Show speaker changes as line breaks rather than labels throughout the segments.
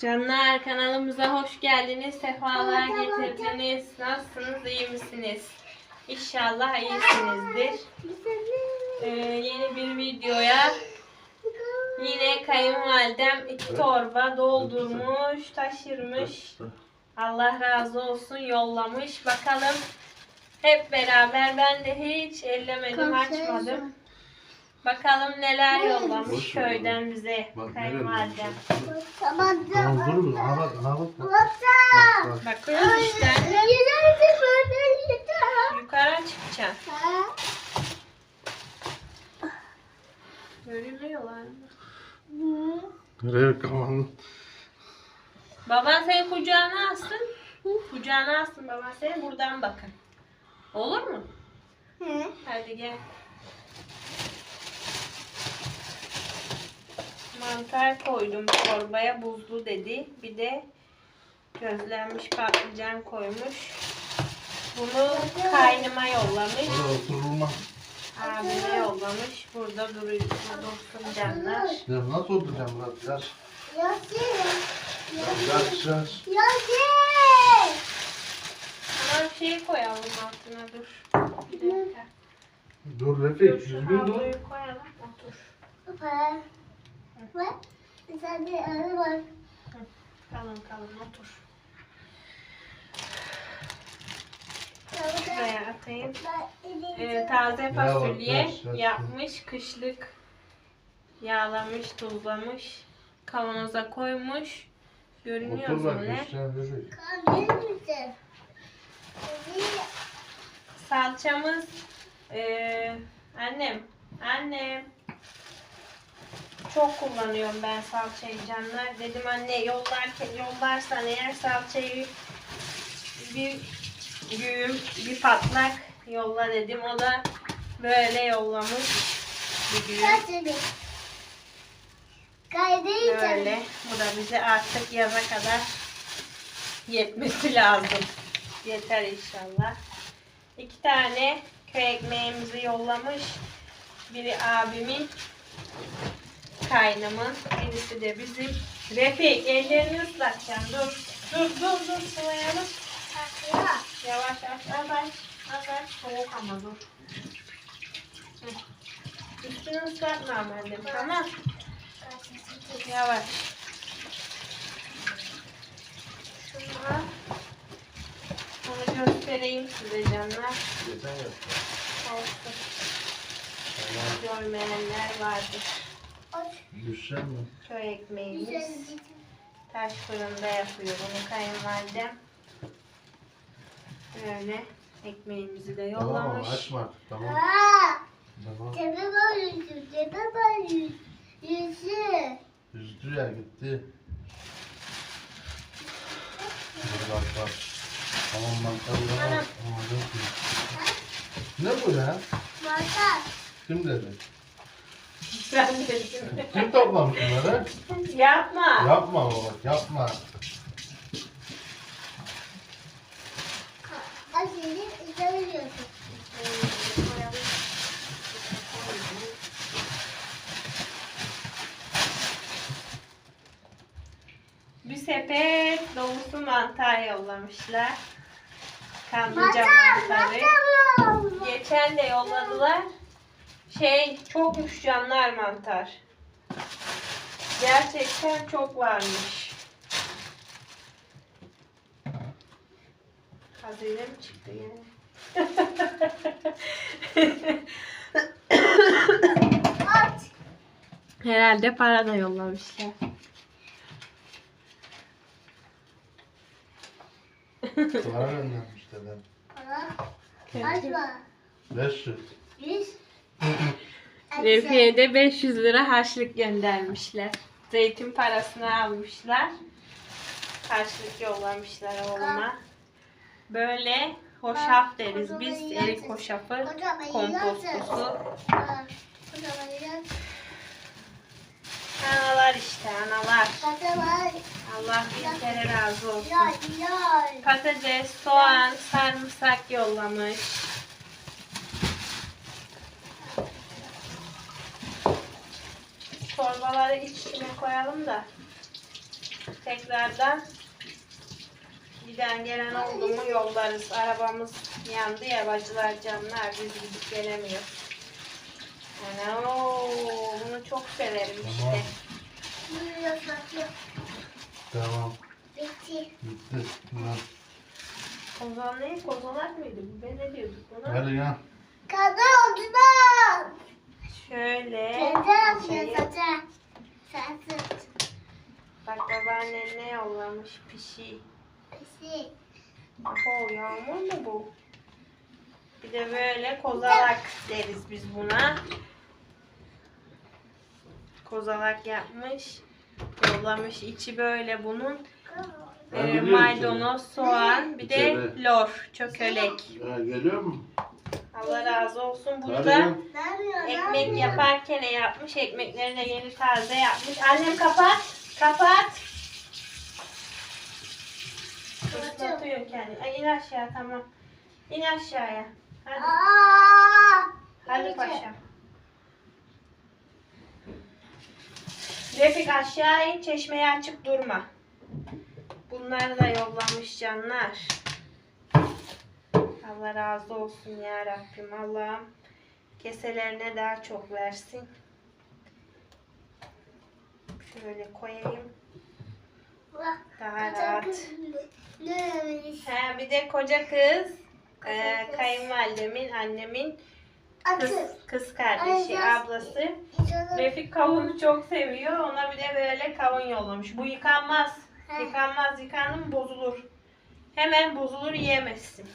Canlar kanalımıza hoş geldiniz. Sefalar getirdiniz. Nasılsınız? iyi misiniz? İnşallah iyisinizdir. Ee, yeni bir videoya yine kayınvalidem iki torba doldurmuş, taşırmış. Allah razı olsun yollamış. Bakalım hep beraber ben de hiç ellemedim, açmadım. Bakalım neler yollamış
Boş ver
köyden bize
Bak,
kayınvalidem.
Tamam dur dur. Aha bak aha bak. Bak, bak.
Bakıyoruz işte. Yukarı çıkacağım. Görünüyorlar mı?
Nereye kaman?
Baban seni kucağına alsın. Kucağına alsın baban seni buradan bakın. Olur mu? Hadi gel. Mantar koydum çorbaya buzlu dedi. Bir de közlenmiş patlıcan koymuş. Bunu kaynıma yollamış.
Burada oturulmaz.
Abime yollamış. Burada duruyor. Dursun canlar.
Ya nasıl oturacağım Murat? Yaş. Yaş yaş.
Ama bir şey koyalım altına dur. Bir dakika.
Dur
Dur
Refik.
şu
dur.
havluyu koyalım. Otur. Kalın kalın otur. Şuraya atayım. Ee, taze fasulye yapmış. Kışlık yağlamış, tuzlamış. Kavanoza koymuş. Görünüyor
bak
böyle.
Hüseyin Refik.
Salçamız ee, annem annem çok kullanıyorum ben salçayı canlar. Dedim anne yollarken yollarsan eğer salçayı bir güğüm bir patlak yolla dedim. O da böyle yollamış. Bir güğüm. Böyle. Bu da bize artık yaza kadar yetmesi lazım. Yeter inşallah. İki tane köy ekmeğimizi yollamış. Biri abimin, kaynımın, birisi de bizim. Refik ellerini ıslatacaksın. Dur. Dur dur dur sıvayalım. Yavaş aç. Az aç. Soğuk ama dur. Üstünü ıslatma annem tamam. Yavaş. Şunu al. Onu göstereyim size canlar. Olsun. Görmeyenler vardır.
Düşecek mi?
Köy ekmeğimiz. Taş fırında yapıyor bunu kayınvalidem. Böyle ekmeğimizi de
Tamam
yollamış.
açma artık tamam. Tamam. Üzdü ya gitti. Dur bak bak. Tamam mantarlara
Anam.
bak. Ama yok ki. Ne bu ya? Kim dedi?
Ben.
Kim toplamış bunları?
Yapma.
Yapma baba yapma.
Bir sepet dolusu mantar yollamışlar. Kanlıca mantarı. Geçen de yolladılar. Şey çokmuş canlar mantar. Gerçekten çok varmış. Hazine mi çıktı yani? Herhalde para da yollamışlar.
Para göndermiş dedem. 500.
Refiye de 500 lira harçlık göndermişler. Zeytin parasını almışlar. Harçlık yollamışlar oğluma. Böyle hoşaf deriz biz. Erik hoşafı kompostosu. Analar işte analar. Allah bir kere razı olsun. Patates, soğan, sarımsak yollamış. Çorbaları iç içine koyalım da Tekrardan giden gelen oldu mu yollarız. Arabamız yandı ya bacılar camlar biz gidip gelemiyoruz. Yani ooo, bunu çok severim işte.
Tamam.
Bitti.
Bitti. Tamam.
Kozan ne? Kozalak mıydı bu? Ben ne diyorduk buna?
Hadi ya.
Kadın otudan.
Şöyle. Şey-
yapıyor zaten. Sen sırt.
Bak babaannen ne yollamış pişi.
Pisi.
Oho yağmur mu bu? Bir de böyle kozalak deriz biz buna. Kozalak yapmış. Yollamış içi böyle bunun. Ee,
biliyorum
maydanoz, soğan, bir de lor, çökelek.
Ha, geliyor mu?
Allah razı olsun.
Yapıyor? ne
ekmek yaparken yapmış? Ekmekleri de yeni taze yapmış. Annem kapat. Kapat. Islatıyor kendini. Ay in aşağı tamam. İn aşağıya. Hadi.
Aa!
Hadi paşam. Refik aşağı in çeşmeyi açıp durma. Bunları da yollamış canlar. Allah razı olsun ya Rabbim. Allah'ım keselerine daha çok versin. Şöyle koyayım. Daha rahat. Ha, bir de koca kız. e, kayınvalidemin, annemin kız, kız kardeşi, ablası. Refik kavunu çok seviyor. Ona bir de böyle kavun yollamış. Bu yıkanmaz. Yıkanmaz. Yıkandı mı bozulur. Hemen bozulur yiyemezsin.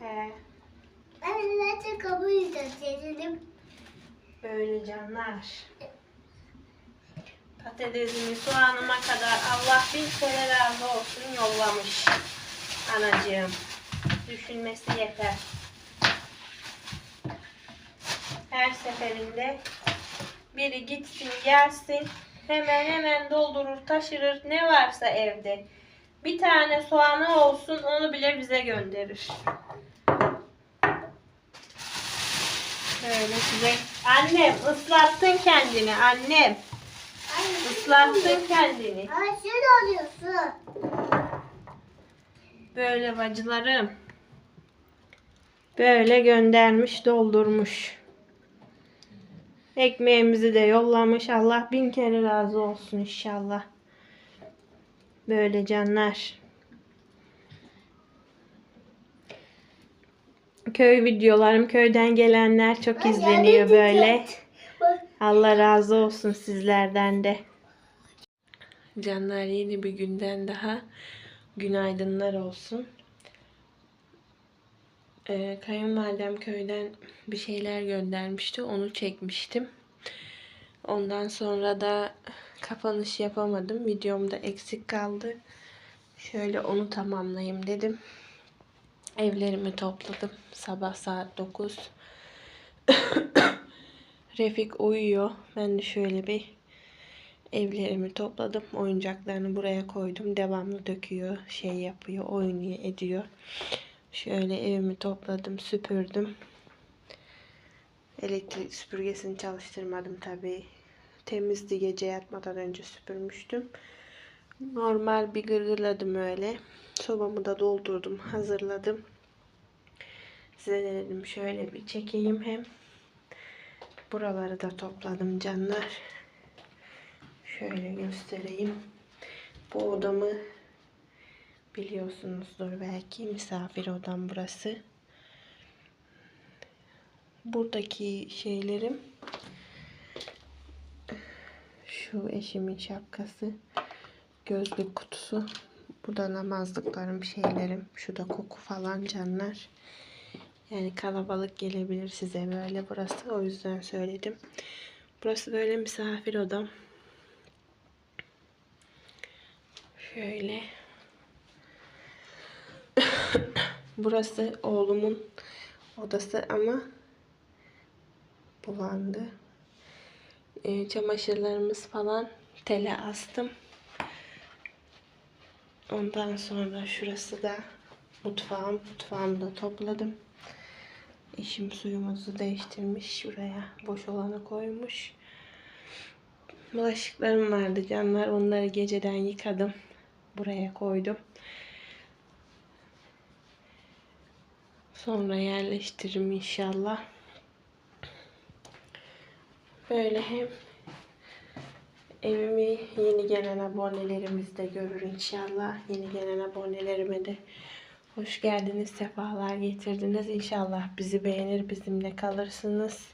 He.
Ben zaten kabul edeceğim.
Böyle canlar. Patatesimi soğanıma kadar Allah bin kere razı olsun yollamış. Anacığım. Düşünmesi yeter. Her seferinde biri gitsin gelsin hemen hemen doldurur taşırır ne varsa evde. Bir tane soğanı olsun onu bile bize gönderir. Böyle size. Annem ıslattın kendini annem. Islattın kendini.
Ay sen alıyorsun.
Böyle bacılarım. Böyle göndermiş doldurmuş. Ekmeğimizi de yollamış. Allah bin kere razı olsun inşallah. Böyle canlar. Köy videolarım köyden gelenler çok izleniyor böyle. Allah razı olsun sizlerden de. Canlar yeni bir günden daha günaydınlar olsun. Ee, kayınvalidem köyden bir şeyler göndermişti. Onu çekmiştim. Ondan sonra da kapanış yapamadım. Videomda eksik kaldı. Şöyle onu tamamlayayım dedim. Evlerimi topladım. Sabah saat 9. Refik uyuyor. Ben de şöyle bir evlerimi topladım. Oyuncaklarını buraya koydum. Devamlı döküyor, şey yapıyor, oynuyor, ediyor. Şöyle evimi topladım, süpürdüm. Elektrik süpürgesini çalıştırmadım tabii. Temizdi gece yatmadan önce süpürmüştüm. Normal bir gırgırladım öyle. Sobamı da doldurdum, hazırladım. Size de dedim şöyle bir çekeyim hem. Buraları da topladım canlar. Şöyle göstereyim. Bu odamı biliyorsunuzdur belki. Misafir odam burası. Buradaki şeylerim şu eşimin şapkası, gözlük kutusu. Bu da namazlıklarım, şeylerim. Şu da koku falan canlar. Yani kalabalık gelebilir size böyle burası. O yüzden söyledim. Burası böyle misafir odam. Şöyle. Burası oğlumun odası ama bulandı. Ee, çamaşırlarımız falan tele astım. Ondan sonra şurası da mutfağım. Mutfağımı da topladım. Eşim suyumuzu değiştirmiş. Şuraya boş olanı koymuş. Bulaşıklarım vardı canlar. Onları geceden yıkadım. Buraya koydum. Sonra yerleştiririm inşallah. Böyle hem evimi yeni gelen abonelerimiz de görür inşallah. Yeni gelen abonelerime de hoş geldiniz, sefalar getirdiniz. İnşallah bizi beğenir, bizimle kalırsınız.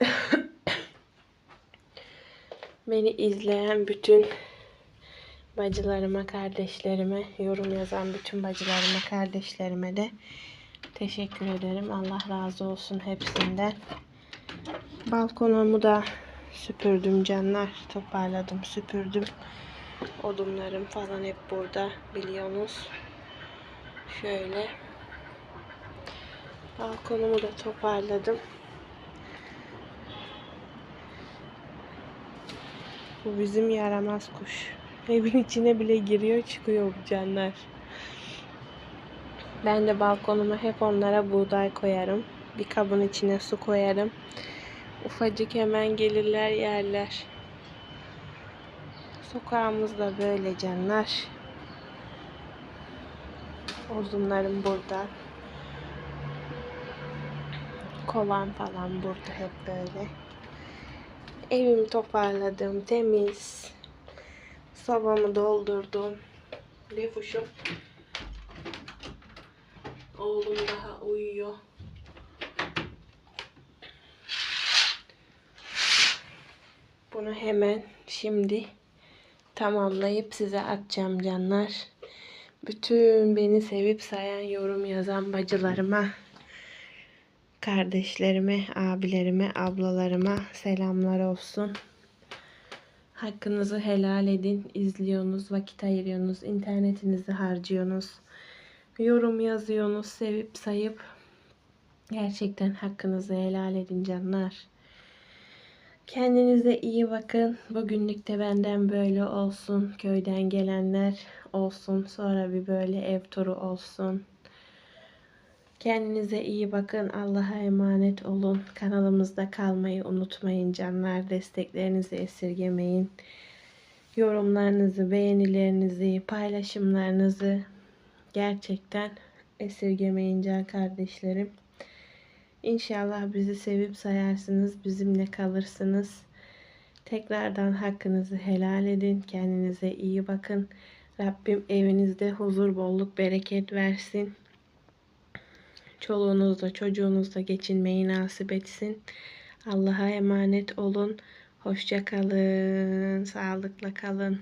Beni izleyen bütün bacılarıma, kardeşlerime, yorum yazan bütün bacılarıma, kardeşlerime de teşekkür ederim. Allah razı olsun hepsinden. Balkonumu da süpürdüm canlar. Toparladım, süpürdüm. Odunlarım falan hep burada biliyorsunuz. Şöyle. Balkonumu da toparladım. Bu bizim yaramaz kuş. Evin içine bile giriyor çıkıyor bu canlar. Ben de balkonuma hep onlara buğday koyarım. Bir kabın içine su koyarım. Ufacık hemen gelirler yerler. Sokağımız da böyle canlar. Odunlarım burada. Kovan falan burada hep böyle. Evimi toparladım. Temiz. Sobamı doldurdum. Lefuşum. Oğlum daha uyuyor. Bunu hemen şimdi tamamlayıp size atacağım canlar. Bütün beni sevip sayan yorum yazan bacılarıma, kardeşlerime, abilerime, ablalarıma selamlar olsun. Hakkınızı helal edin. İzliyorsunuz, vakit ayırıyorsunuz, internetinizi harcıyorsunuz. Yorum yazıyorsunuz, sevip sayıp gerçekten hakkınızı helal edin canlar. Kendinize iyi bakın. Bugünlük de benden böyle olsun. Köyden gelenler olsun. Sonra bir böyle ev turu olsun. Kendinize iyi bakın. Allah'a emanet olun. Kanalımızda kalmayı unutmayın canlar. Desteklerinizi esirgemeyin. Yorumlarınızı, beğenilerinizi, paylaşımlarınızı gerçekten esirgemeyin can kardeşlerim. İnşallah bizi sevip sayarsınız, bizimle kalırsınız. Tekrardan hakkınızı helal edin. Kendinize iyi bakın. Rabbim evinizde huzur, bolluk, bereket versin. Çoluğunuzla, çocuğunuzla geçinmeyi nasip etsin. Allah'a emanet olun. Hoşça kalın. Sağlıkla kalın.